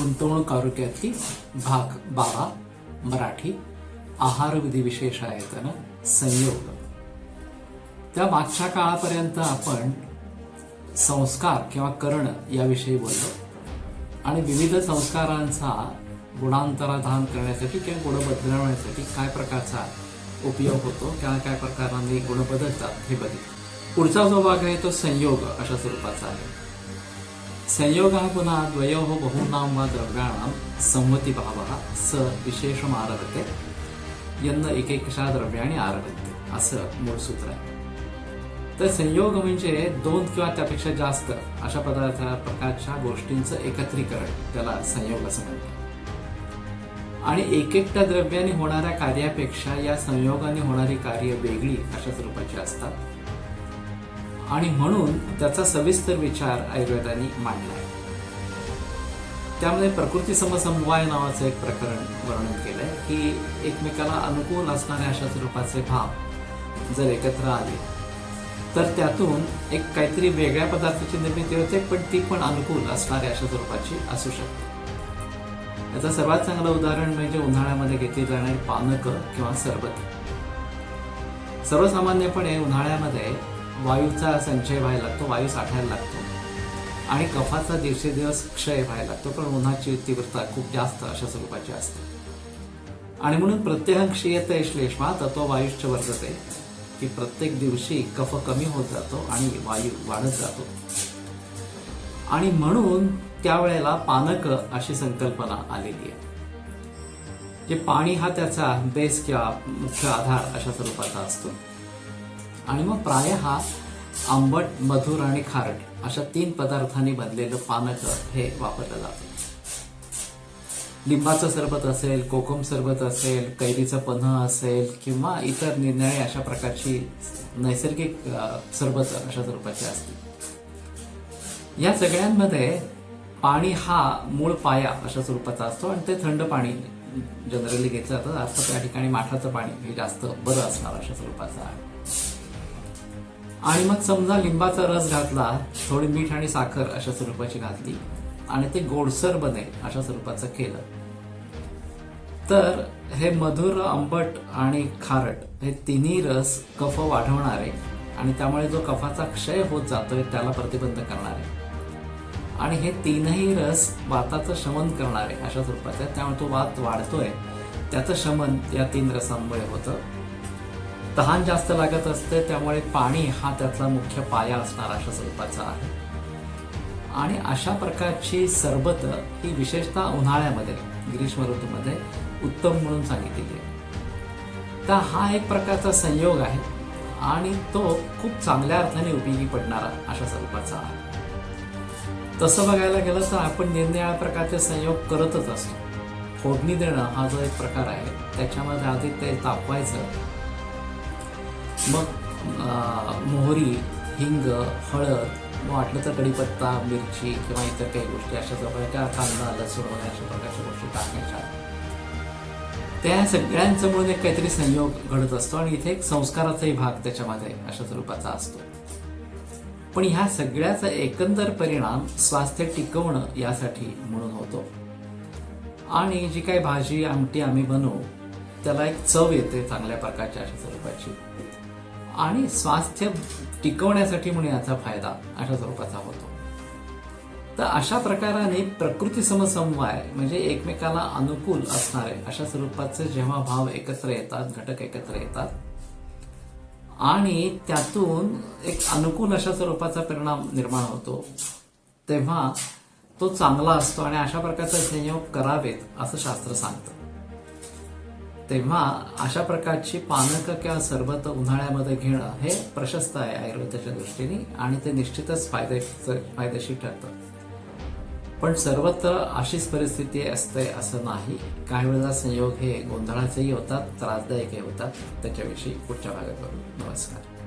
गुंतवणूक आरोग्यातली भाग बारा मराठी आहार विधी विशेष आयतन संयोग. त्या मागच्या काळापर्यंत आपण संस्कार किंवा कर्ण याविषयी बोललो. आणि विविध संस्कारांचा गुणांतराधान करण्यासाठी किंवा गुण बदलवण्यासाठी काय प्रकारचा उपयोग होतो किंवा काय प्रकाराने गुण बदलतात हे बघितलं. पुढचा जो भाग आहे तो संयोग अशा स्वरूपाचा आहे. संयोग हा पुन्हा बहूनां वा द्रव्याणां संमती स विशेषम् आरभते यन्न एकेकशा द्रव्याने आरभते असं मूळ सूत्र आहे तर संयोग म्हणजे दोन किंवा त्यापेक्षा जास्त अशा पदार्थ प्रकारच्या गोष्टींचं एकत्रीकरण त्याला संयोग असं म्हणतात। आणि एक एकट्या द्रव्याने होणाऱ्या कार्यापेक्षा या संयोगाने होणारी कार्य वेगळी अशा स्वरूपाची असतात। आणि म्हणून त्याचा सविस्तर विचार आयुर्वेदाने मांडला आहे. त्यामध्ये प्रकृती समसमवाय नावाचं एक प्रकरण वर्णन केलंय की एकमेकाला अनुकूल असणाऱ्या अशा स्वरूपाचे भाव जर एकत्र आले तर त्यातून एक काहीतरी वेगळ्या पदार्थाची निर्मिती होते पण ती पण अनुकूल असणाऱ्या अशा स्वरूपाची असू शकते. याचं सर्वात चांगलं उदाहरण म्हणजे उन्हाळ्यामध्ये घेतली जाणारी पानक किंवा सरबत. सर्वसामान्यपणे उन्हाळ्यामध्ये वायूचा संचय व्हायला लागतो वायू साठायला लागतो. आणि कफाचा दिवसेदिवस क्षय व्हायला लागतो. पण उन्हाची तीव्रता खूप जास्त अशा स्वरूपाची असते. आणि म्हणून प्रत्येक क्षीयत श्लेष्मा तत्व वायुश्च वर्धते. की प्रत्येक दिवशी कफ कमी होत जातो आणि वायू वाढत जातो. आणि म्हणून त्यावेळेला पानक अशी संकल्पना आलेली आहे. जे पाणी हा त्याचा बेस किंवा मुख्य आधार अशा स्वरूपाचा असतो. आणि मग प्राय हा आंबट मधुर आणि खारट अशा तीन पदार्थांनी बनलेलं पानक हे वापरलं जातं. लिंबाचं सरबत असेल कोकम सरबत असेल कैरीचं पन्ह असेल किंवा इतर निर्णय अशा प्रकारची नैसर्गिक सरबत अशा स्वरूपाची असतील या सगळ्यांमध्ये पाणी हा मूळ पाया अशा स्वरूपाचा असतो आणि ते थंड पाणी जनरली घेतलं जातं. जास्त त्या ठिकाणी माठाचं पाणी हे जास्त बरं असणार अशा स्वरूपाचं आहे. आणि मग समजा लिंबाचा रस घातला थोडी मीठ आणि साखर अशा स्वरूपाची घातली आणि ते गोडसर बनेल अशा स्वरूपाचं केलं. तर हे मधुर आंबट आणि खारट हे तिन्ही रस कफ वाढवणारे आणि त्यामुळे जो कफाचा क्षय होत जातोय त्याला प्रतिबंध करणारे. आणि हे तीनही रस वाताचं शमन करणारे अशा स्वरूपाचे आहेत. त्यामुळे तो वात वाढतोय. त्याचं शमन या तीन रसांमुळे होतं. तहान जास्त लागत असते त्यामुळे पाणी हा त्यातला मुख्य पाया असणार अशा स्वरूपाचा आहे. आणि अशा प्रकारची सरबत ही विशेषतः उन्हाळ्यामध्ये ग्रीष्म ऋतूमध्ये उत्तम म्हणून सांगितलेली आहे तर हा एक प्रकारचा संयोग आहे आणि तो खूप चांगल्या अर्थाने उपयोगी पडणारा अशा स्वरूपाचा आहे. तसं बघायला गेलं तर आपण निरनिराळ्या प्रकारचे संयोग करतच असतो. फोडणी देणं हा जो एक प्रकार आहे त्याच्यामध्ये आधी ते तापवायचं मग मोहरी हिंग हळद मग वाटलं तर कढीपत्ता मिरची किंवा इतर काही गोष्टी अशा प्रकारच्या कांदा लसूण वगैरे अशा प्रकारच्या गोष्टी टाकायच्या. त्या सगळ्यांचं मिळून एक काहीतरी संयोग घडत असतो आणि इथे एक संस्काराचाही भाग त्याच्यामध्ये अशा स्वरूपाचा असतो. पण ह्या सगळ्याचा एकंदर परिणाम स्वास्थ्य टिकवणं यासाठी म्हणून होतो. आणि जी काही भाजी आमटी आम्ही बनवू त्याला एक चव येते चांगल्या प्रकारच्या अशा स्वरूपाची. आणि स्वास्थ्य टिकवण्यासाठी म्हणून याचा फायदा अशा स्वरूपाचा होतो. तर अशा प्रकाराने प्रकृती समसमवाय म्हणजे एकमेकाला अनुकूल असणारे अशा स्वरूपाचे जेव्हा भाव एकत्र येतात घटक एकत्र येतात आणि त्यातून एक अनुकूल अशा स्वरूपाचा परिणाम निर्माण होतो तेव्हा तो चांगला असतो आणि अशा प्रकारचे संयोग करावेत असं शास्त्र सांगतं. तेव्हा अशा प्रकारची पानक किंवा सरबत उन्हाळ्यामध्ये घेणं हे प्रशस्त आहे आयुर्वेदाच्या दृष्टीने आणि ते निश्चितच फायद्याचं फायदेशीर ठरतं. पण सर्वत्र अशीच परिस्थिती असते असं नाही. काही वेळेला संयोग हे गोंधळाचेही होतात त्रासदायकही होतात. त्याच्याविषयी पुढच्या भागात बघू नमस्कार.